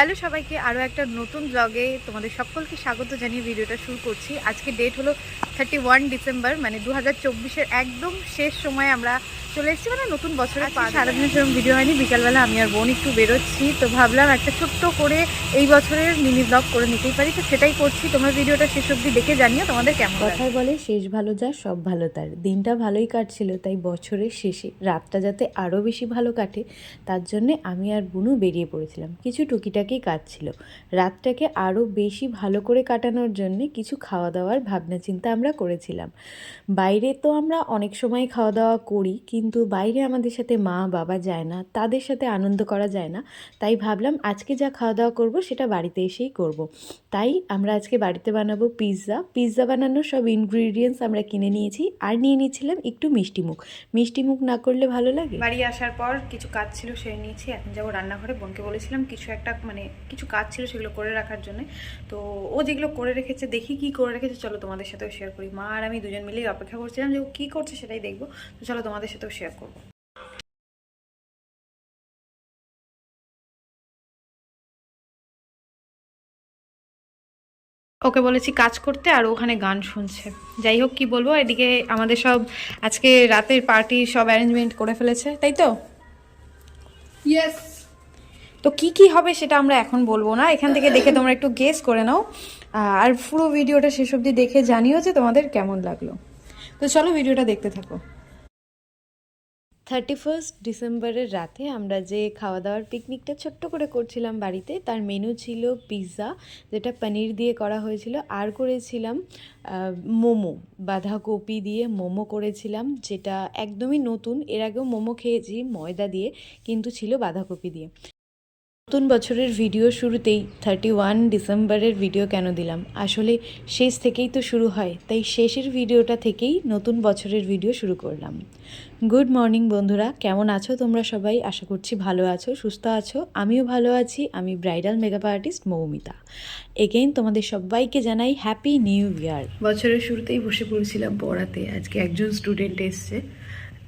Hello সবাইকে আরও একটা নতুন ব্লগে তোমাদের সকলকে স্বাগত জানিয়ে ভিডিওটা শুরু করছি। আজকে ডেট হলো থার্টি ওয়ান ডিসেম্বর মানে দু হাজার চব্বিশের একদম শেষ সময় আমরা চলে এসেছি মানে নতুন বছরে সারাদিনের সেরকম ভিডিও হয়নি বিকালবেলা আমি আর বোন একটু বেরোচ্ছি তো ভাবলাম একটা ছোট্ট করে এই বছরের মিনি ব্লগ করে নিতেই পারি তো সেটাই করছি। তোমরা ভিডিওটা শেষ অবধি দেখে জানিও তোমাদের কেমন। কথায় বলে শেষ ভালো যা সব ভালো তার। দিনটা ভালোই কাটছিল তাই বছরের শেষে রাতটা যাতে আরও বেশি ভালো কাটে তার জন্যে আমি আর বুনু বেরিয়ে পড়েছিলাম। কিছু টুকিটাকি কাজ ছিল। রাতটাকে আরও বেশি ভালো করে কাটানোর জন্যে কিছু খাওয়া দাওয়ার ভাবনা চিন্তা আমরা করেছিলাম। বাইরে তো আমরা অনেক সময় খাওয়া দাওয়া করি, কিন্তু বাইরে আমাদের সাথে মা, বাবা যায় না, তাদের সাথে আনন্দ করা যায় না। তাই ভাবলাম আজকে যা খাওয়া দাওয়া করব সেটা বাড়িতে এসেই করব। তাই আমরা আজকে বাড়িতে বানাবো পিৎজা। পিৎজা বানানোর সব ইনগ্রিডিয়েন্টস আমরা কিনে নিয়েছি আর নিয়ে নিয়েছিলাম একটু মিষ্টি মুখ। মিষ্টি মুখ না করলে ভালো লাগে? বাড়ি আসার পর কিছু কাজ ছিল, সেরে নিয়েছি। এখন যাব রান্নাঘরে। বোনকে বলেছিলাম কিছু একটা মানে কিছু কাজ ছিল সেগুলো করে রাখার জন্য। তো ও যেগুলো করে রেখেছে, দেখি কি করে রেখেছে, চলো তোমাদের সাথেও শেয়ার করি। মা আর আমি দুজন মিলেই অপেক্ষা করছিলাম যে ও কী করছে সেটাই দেখব। তো চলো তোমাদের সাথেও শেয়ার করব। ওকে বলেছি কাজ করতে আর ওখানে গান শুনছে। যাই হোক, কি বলব, এদিকে আমাদের সব আজকে রাতের পার্টি সব অ্যারেঞ্জমেন্ট করে ফেলেছে, তাই তো? ইয়েস তো কি কি হবে সেটা আমরা এখন বলব না। এখান থেকে দেখে তোমরা একটু গেস করে নাও। আর পুরো ভিডিওটা শেষ অবধি দেখে জানিও যে তোমাদের কেমন লাগল। তো চলো ভিডিওটা দেখতে থাকো। থার্টি ফার্স্ট ডিসেম্বরের রাতে আমরা যে খাওয়া দাওয়ার পিকনিকটা ছোট্ট করে করছিলাম বাড়িতে, তার মেনু ছিল পিৎজা যেটা পনির দিয়ে করা হয়েছিল। আর করেছিলাম মোমো, বাঁধাকপি দিয়ে মোমো করেছিলাম, যেটা একদমই নতুন। এর আগেও মোমো খেয়েছি ময়দা দিয়ে, কিন্তু ছিল বাঁধাকপি দিয়ে। নতুন বছরের ভিডিও শুরুতেই থার্টি ওয়ান ডিসেম্বরের ভিডিও কেন দিলাম? আসলে শেষ থেকেই তো শুরু হয়, তাই শেষের ভিডিওটা থেকেই নতুন বছরের ভিডিও শুরু করলাম। গুড মর্নিং বন্ধুরা, কেমন আছো তোমরা সবাই? আশা করছি ভালো আছো, সুস্থ আছো, আমিও ভালো আছি, আমি bridal makeup artist Moumita. Again তোমাদের সবাইকে জানাই হ্যাপি নিউ ইয়ার বছরের শুরুতেই বসে পড়েছিলাম পড়াতে, আজকে একজন স্টুডেন্ট এসছে।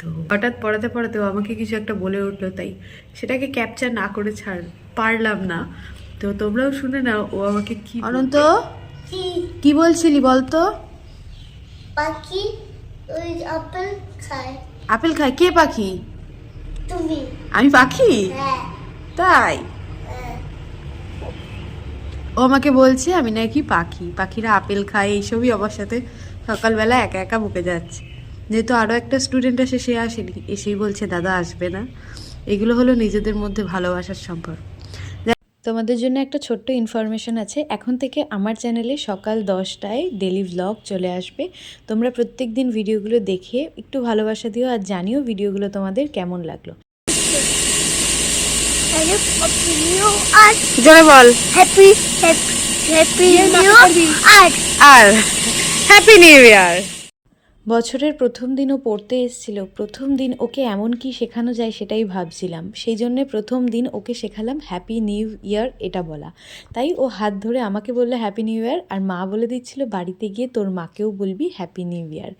তো হঠাৎ পড়াতে পড়াতে ও আমাকে কিছু একটা বলে উঠল তাই সেটাকে ক্যাপচার না করে ছাড় পারলাম না। তো তোমরাও শুনে নাও ও আমাকে কি অনন্ত? কি বলছিলি বলতো? পাখি? ওই আপেল খায়। আপেল খায়? কে পাখি? তুমি। আমি পাখি? হ্যাঁ। তাই? হ্যাঁ। ও আমাকে বলছে আমি নাকি পাখি। পাখিরা আপেল খায় এইসবই আমার সাথে সকালবেলা একা একা বকে যাচ্ছে। যেহেতু আরও একটা স্টুডেন্ট আসে সে আসেনি। এসেই বলছে দাদা আসবে না। এগুলো হলো নিজেদের মধ্যে ভালোবাসার সম্পর্ক। তোমাদের জন্য একটা ছোট্ট ইনফরমেশন আছে। এখন থেকে আমার চ্যানেলে সকাল দশটায় ডেলি ভ্লগ চলে আসবে। তোমরা প্রত্যেক দিন ভিডিওগুলো দেখে একটু ভালোবাসা দিও আর জানিও ভিডিওগুলো তোমাদের কেমন লাগল। জোরে বল। হ্যাপি হ্যাপি নিউ আর আর। হ্যাপি নিউ ইয়ার বছরের প্রথম দিনও পড়তে এসেছিল। প্রথম দিন ওকে এমন কি শেখানো যায় সেটাই ভাবছিলাম। সেই জন্যে প্রথম দিন ওকে শেখালাম হ্যাপি নিউ ইয়ার এটা বলা। তাই ও হাত ধরে আমাকে বলল হ্যাপি নিউ ইয়ার আর মা বলে দিচ্ছিল, বাড়িতে গিয়ে তোর মাকেও বলবি হ্যাপি নিউ ইয়ার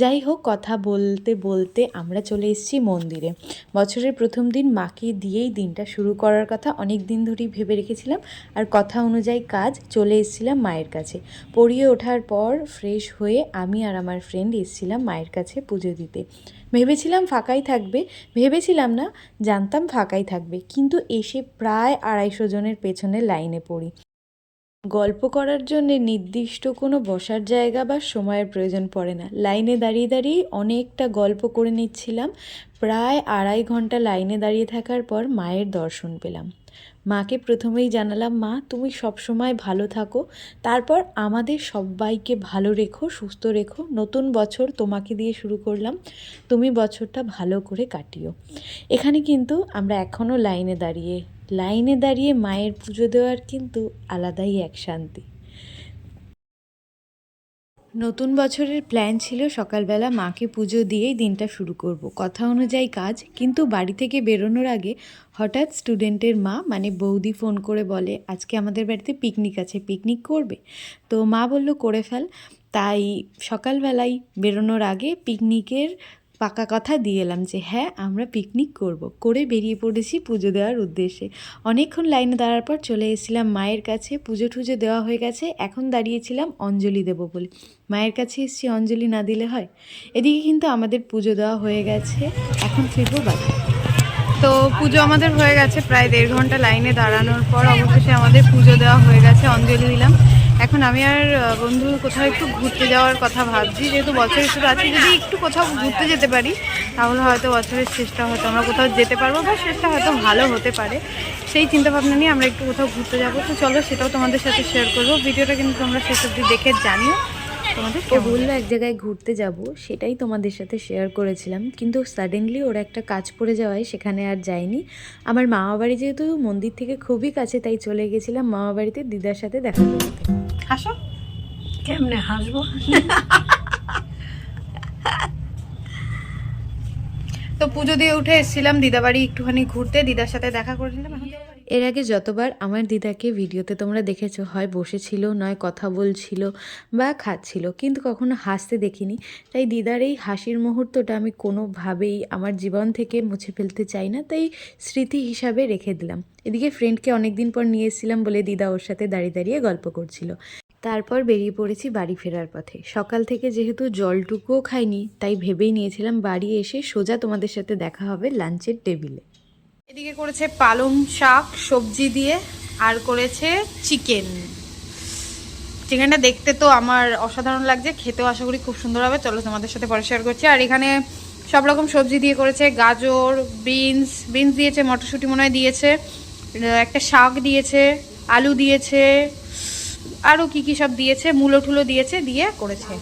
যাই হোক, কথা বলতে বলতে আমরা চলে এসেছি মন্দিরে। বছরের প্রথম দিন মাকে দিয়েই দিনটা শুরু করার কথা অনেক দিন ধরেই ভেবে রেখেছিলাম আর কথা অনুযায়ী কাজ চলে এসেছিলাম মায়ের কাছে। পড়িয়ে ওঠার পর ফ্রেশ হয়ে আমি আর আমার ফ্রেন্ড এসেছিলাম মায়ের কাছে পুজো দিতে। ভেবেছিলাম ফাঁকাই থাকবে, ভেবেছিলাম না, জানতাম ফাঁকাই থাকবে, কিন্তু এসে প্রায় আড়াইশো জনের পেছনে লাইনে পড়ি। গল্প করার জন্য নির্দিষ্ট কোনো বসার জায়গা বা সময়ের প্রয়োজন পড়ে না। লাইনে দাঁড়িয়ে দাঁড়িয়ে অনেকটা গল্প করে নিচ্ছিলাম। প্রায় আড়াই ঘণ্টা লাইনে দাঁড়িয়ে থাকার পর মায়ের দর্শন পেলাম। মাকে প্রথমেই জানালাম, মা, তুমি সবসময় ভালো থাকো। তারপর আমাদের সবাইকে ভালো রেখো, সুস্থ রেখো। নতুন বছর তোমাকে দিয়ে শুরু করলাম। তুমি বছরটা ভালো করে কাটিও। এখানে কিন্তু আমরা এখনও লাইনে দাঁড়িয়ে লাইনে দাঁড়িয়ে মায়ের পুজো দেওয়ার কিন্তু আলাদাই এক শান্তি। নতুন বছরের প্ল্যান ছিল সকালবেলা মাকে পুজো দিয়েই দিনটা শুরু করব। কথা অনুযায়ী কাজ, কিন্তু বাড়ি থেকে বেরোনোর আগে হঠাৎ স্টুডেন্টের মা মানে বৌদি ফোন করে বলে, আজকে আমাদের বাড়িতে পিকনিক আছে, পিকনিক করবে? তো মা বলল, করে ফেল। তাই সকালবেলায় বেরোনোর আগে পিকনিকের পাকা কথা দিয়ে এলাম যে হ্যাঁ আমরা পিকনিক করব। করে বেরিয়ে পড়েছি পুজো দেওয়ার উদ্দেশ্যে। অনেকক্ষণ লাইনে দাঁড়ার পর চলে এসেছিলাম মায়ের কাছে। পুজো টুজো দেওয়া হয়ে গেছে। এখন দাঁড়িয়েছিলাম অঞ্জলি দেব বলে। মায়ের কাছে এসেছি, অঞ্জলি না দিলে হয়? এদিকে কিন্তু আমাদের পুজো দেওয়া হয়ে গেছে। এখন ফিরবো বাড়ি তো পুজো আমাদের হয়ে গেছে প্রায় দেড় ঘণ্টা লাইনে দাঁড়ানোর পর অবশেষে আমাদের পুজো দেওয়া হয়ে গেছে, অঞ্জলি দিলাম। এখন আমি আর বন্ধু কোথাও একটু ঘুরতে যাওয়ার কথা ভাবছি যেহেতু বছরের শুরু আছে যদি একটু কোথাও ঘুরতে যেতে পারি তাহলে হয়তো বছরের শেষটা হয়তো আমরা কোথাও যেতে পারব বা শেষটা হয়তো ভালো হতে পারে। সেই চিন্তা ভাবনা নিয়ে আমরা একটু কোথাও ঘুরতে যাব। তো চলো সেটাও তোমাদের সাথে শেয়ার করব। ভিডিওটা কিন্তু তোমরা শেষ অবধি দেখে জানিও। তোমাদের ও বলল এক জায়গায় ঘুরতে যাব সেটাই তোমাদের সাথে শেয়ার করেছিলাম। কিন্তু সাডেনলি ওর একটা কাজ পড়ে যাওয়ায় সেখানে আর যায়নি। আমার মামা বাড়ি যেহেতু মন্দির থেকে খুবই কাছে তাই চলে গেছিলাম মামা বাড়িতে দিদার সাথে দেখা করতে। হাসো কেমনে হাসবো? তো পুজো দিয়ে উঠে এসেছিলাম দিদা বাড়ি একটুখানি ঘুরতে দিদার সাথে দেখা করে নিলাম এখন যাব বাড়ি। এর আগে যতবার আমার দিদাকে ভিডিওতে তোমরা দেখেছ হয় বসেছিল নয় কথা বলছিল বা খাচ্ছিল কিন্তু কখনো হাসতে দেখিনি। তাই দিদার এই হাসির মুহূর্তটা আমি কোনোভাবেই আমার জীবন থেকে মুছে ফেলতে চাই না তাই স্মৃতি হিসাবে রেখে দিলাম। এদিকে ফ্রেন্ডকে অনেক দিন পর নিয়ে এসেছিলাম বলে দিদা ওর সাথে দাঁড়িয়ে দাঁড়িয়ে গল্প করছিল। তারপর বেরিয়ে পড়েছি বাড়ি ফেরার পথে। সকাল থেকে যেহেতু জলটুকুও খাইনি, তাই ভেবেই নিয়েছিলাম বাড়ি এসে সোজা তোমাদের সাথে দেখা হবে লাঞ্চের টেবিলে। এদিকে করেছে পালং শাক, সবজি দিয়ে, আর করেছে চিকেন। চিকেনটা দেখতে তো আমার অসাধারণ লাগছে, খেতেও আশা করি খুব সুন্দর হবে। চলো তোমাদের সাথে পরে শেয়ার করছি। আর এখানে সব রকম সবজি দিয়ে করেছে গাজর বিনস বিনস দিয়েছে, মটরশুঁটি মনে হয় দিয়েছে একটা শাক দিয়েছে, আলু দিয়েছে আরও কি কি সব দিয়েছে, মূলো ঠুলো দিয়েছে, দিয়ে করেছে।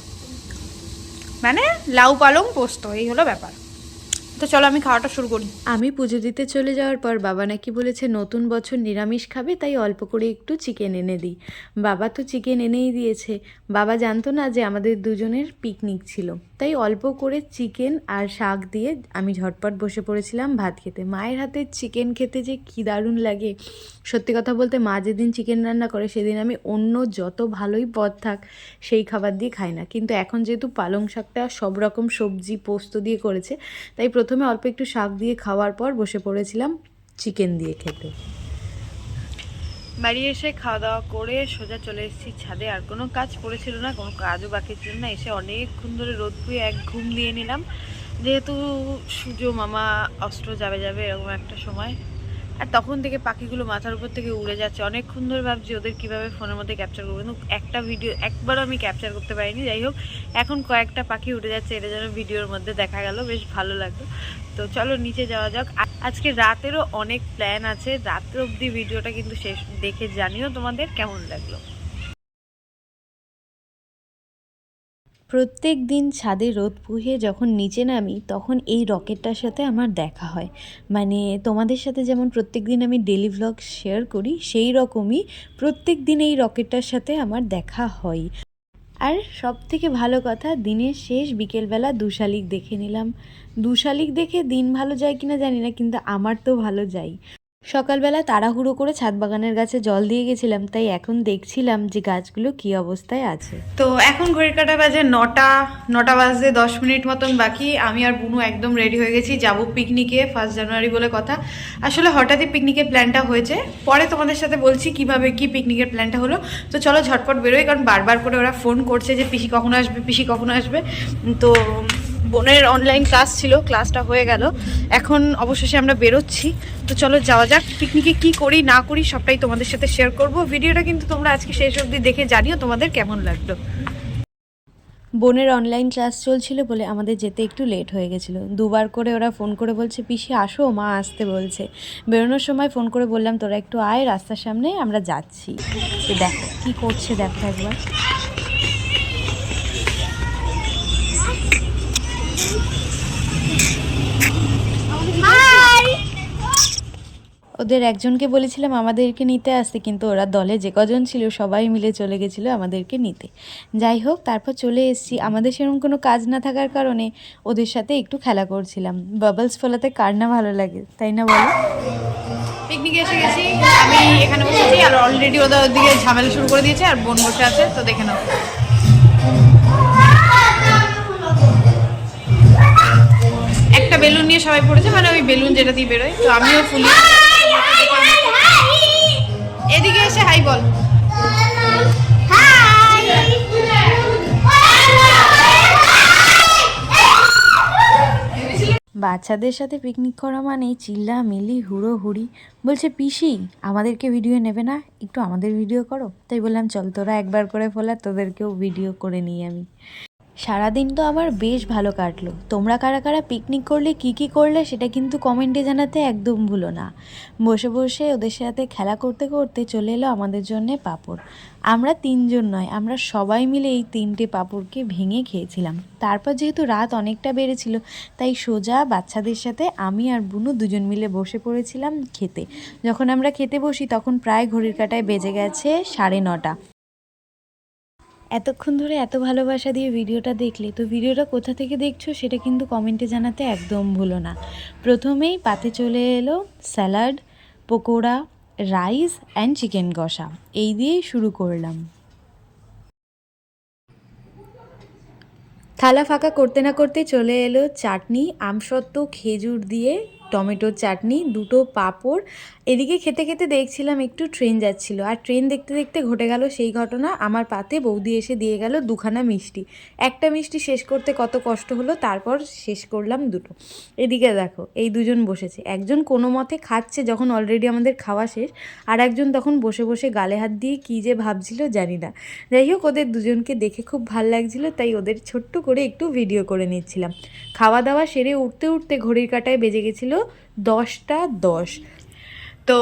মানে লাউ পালং পোস্ত, এই হলো ব্যাপার। তো চলো আমি খাওয়াটা শুরু করি। আমি পুজো দিতে চলে যাওয়ার পর বাবা নাকি বলেছে, নতুন বছর নিরামিষ খাবে, তাই অল্প করে একটু চিকেন এনে দিই। বাবা তো চিকেন এনেই দিয়েছে। বাবা জানতো না যে আমাদের দুজনের পিকনিক ছিল। তাই অল্প করে চিকেন আর শাক দিয়ে আমি ঝটপট বসে পড়েছিলাম ভাত খেতে। মায়ের হাতে চিকেন খেতে যে কী দারুণ লাগে। সত্যি কথা বলতে মা যেদিন চিকেন রান্না করে, সেদিন আমি অন্য যত ভালোই পদ থাক, সেই খাবার দিয়ে খাই না। কিন্তু এখন যেহেতু পালং শাকটা সব রকম সবজি, পোস্ত দিয়ে করেছে, তাই প্রথমে অল্প একটু শাক দিয়ে খাওয়ার পর বসে পড়েছিলাম চিকেন দিয়ে খেতে। বাড়ি এসে খাওয়া দাওয়া করে সোজা চলে এসেছি ছাদে। আর কোনো কাজ পড়েছিল না, কোনো কাজও বাকি ছিল না। এসে অনেকক্ষণ ধরে রোদ পুয়ে এক ঘুম দিয়ে নিলাম। যেহেতু সূর্য, মামা অস্ত্র যাবে যাবে এরকম একটা সময়। আর তখন থেকে পাখিগুলো মাথার উপর থেকে উড়ে যাচ্ছে। অনেকক্ষণ ধরে ভাবছি ওদের কীভাবে ফোনের মধ্যে ক্যাপচার করব। কিন্তু একটা ভিডিও একবারও আমি ক্যাপচার করতে পারিনি। যাই হোক, এখন কয়েকটা পাখি উঠে যাচ্ছে। এটা যেন ভিডিওর মধ্যে দেখা গেল। বেশ ভালো লাগল। তো চলো নিচে যাওয়া যাক। আজকে রাতেরও অনেক প্ল্যান আছে। রাত্র অবধি ভিডিওটা কিন্তু শেষ দেখে জানিও তোমাদের কেমন লাগল। প্রত্যেক দিন ছাদে রোদ পুহে যখন নিচে নামি, তখন এই রকেটটার সাথে আমার দেখা হয়। মানে তোমাদের সাথে যেমন প্রত্যেক দিন আমি ডেলি ভ্লগ শেয়ার করি, সেই রকমই প্রত্যেক দিন এই রকেটটার সাথে আমার দেখা হয়। আর সব থেকে ভালো কথা, দিনের শেষ বিকেলবেলা দু শালিক দেখে নিলাম। দু শালিক দেখে দিন ভালো যায় কিনা জানি না, কিন্তু আমার তো ভালো যায়। সকালবেলা তাড়াহুড়ো করে ছাদ বাগানের গাছে জল দিয়ে গেছিলাম, তাই এখন দেখছিলাম যে গাছগুলো কী অবস্থায় আছে। তো এখন ঘড়ির কাটা বাজে নটা নটা বাজে দশ মিনিট মতন বাকি। আমি আর বুনু একদম রেডি হয়ে গেছি, যাব পিকনিকে ফার্স্ট জানুয়ারি বলে কথা। আসলে হঠাৎই পিকনিকের প্ল্যানটা হয়েছে। পরে তোমাদের সাথে বলছি কীভাবে কি পিকনিকের প্ল্যানটা হলো। তো চলো ঝটপট বেরোই, কারণ বারবার করে ওরা ফোন করছে যে পিসি কখনো আসবে, পিসি কখনো আসবে। তো বোনের অনলাইন ক্লাস ছিল ক্লাসটা হয়ে গেল। এখন অবশেষে আমরা বেরোচ্ছি। তো চলো যাওয়া যাক পিকনিকে কি করি, না করি, সবটাই তোমাদের সাথে শেয়ার করব। ভিডিওটা কিন্তু তোমরা আজকে শেষ অবধি দেখে জানিও তোমাদের কেমন লাগল। বোনের অনলাইন ক্লাস চলছিল বলে আমাদের যেতে একটু লেট হয়ে গেছিল। দুবার করে ওরা ফোন করে বলছে, পিসি, আসো, মা আসতে বলছে। বেরোনোর সময় ফোন করে বললাম, তোরা একটু আয়, রাস্তার সামনে আমরা যাচ্ছি। দেখো, কী করছে দেখো একবার। ওদের একজনকে বলেছিলাম, আমাদেরকে নিতে আসতে। কিন্তু ওরা দলে যে কজন ছিল, সবাই মিলে চলে গেছিল আমাদেরকে নিতে। যাই হোক, তারপর চলে এসেছি। আমাদের সেরকম কোনো কাজ না থাকার কারণে ওদের সাথে একটু খেলা করছিলাম। বাবলস ফলাতে কার না ভালো লাগে, তাই না বলো? পিকনিকে এসে গেছি। আমি এখানে বসেছি, আর অলরেডি ওদের ওদিকে ঝামেলা শুরু করে দিয়েছে, আর বোন বসে আছে, তো দেখে নাও। সবাই পড়েছে মানে ওই বেলুন যেটা দিয়ে বেরোয়। তো আমিও ফুলি। এদিকে এসে হাই বল। বাচ্চাদের সাথে পিকনিক করা মানেই চিল্লা মিলি হুড়ো হুড়ি বলছে, পিসি, আমাদেরকে ভিডিও নেবে না? একটু আমাদের ভিডিও করো? তাই বললাম, চল, তোরা একবার করে ফেলা, তোদেরকেও ভিডিও করে নিই আমি। সারাদিন তো আমার বেশ ভালো কাটলো। তোমরা কারা কারা পিকনিক করলে, কি কি করলে, সেটা কিন্তু কমেন্টে জানাতে একদম ভুলো না। বসে বসে ওদের সাথে খেলা করতে করতে চলে এলো আমাদের জন্যে পাঁপড়। আমরা তিনজন নয়, আমরা সবাই মিলে এই তিনটে পাঁপড়কে ভেঙে খেয়েছিলাম। তারপর যেহেতু রাত অনেকটা বেড়েছিল, তাই সোজা বাচ্চাদের সাথে আমি আর বুনু দুজন মিলে বসে পড়েছিলাম খেতে। যখন আমরা খেতে বসি, তখন প্রায় ঘড়ির কাটায় বেজে গেছে সাড়ে নটা। এতক্ষণ ধরে এত ভালোবাসা দিয়ে ভিডিওটা দেখলে, তো ভিডিওটা কোথা থেকে দেখছ সেটা কিন্তু কমেন্টে জানাতে একদম ভুলো না। প্রথমেই পাতে চলে এলো salad, pakora, rice and chicken কষা। এই দিয়েই শুরু করলাম। থালা ফাঁকা করতে না করতে চলে এলো চাটনি, আমসত্ত্ব, খেজুর দিয়ে টমেটোর চাটনি, দুটো পাঁপড়। এদিকে খেতে খেতে দেখছিলাম একটু ট্রেন যাচ্ছিল। আর ট্রেন দেখতে দেখতে ঘটে গেল সেই ঘটনা। আমার পাতে বৌদি এসে দিয়ে গেল দুখানা মিষ্টি। একটা মিষ্টি শেষ করতে কত কষ্ট হলো, তারপর শেষ করলাম দুটো। এদিকে দেখো, এই দুজন বসেছে। একজন কোনো মতে খাচ্ছে যখন অলরেডি আমাদের খাওয়া শেষ, আর একজন তখন বসে বসে গালে হাত দিয়ে কী যে ভাবছিল জানি না। যাই হোক, ওদের দুজনকে দেখে খুব ভালো লাগছিল, তাই ওদের ছোট্ট করে একটু ভিডিও করে নিচ্ছিলাম। খাওয়া দাওয়া সেরে উঠতে উঠতে ঘড়ির কাটায় বেজে গেছিল দশটা দশ। তো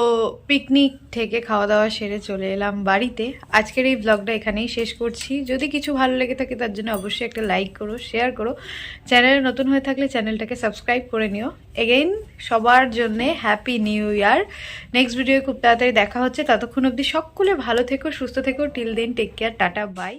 পিকনিক থেকে খাওয়া দাওয়া সেরে চলে এলাম বাড়িতে। আজকের এই ব্লগটা এখানেই শেষ করছি। যদি কিছু ভালো লেগে থাকে তার জন্য অবশ্যই একটা লাইক করো শেয়ার করো। চ্যানেলে নতুন হয়ে থাকলে চ্যানেলটাকে সাবস্ক্রাইব করে নিও। এগেইন সবার জন্যে happy new year next video খুব তাড়াতাড়ি দেখা হচ্ছে। ততক্ষণ অবধি সকলে ভালো থেকো, সুস্থ থেকো। Till then take care tata bye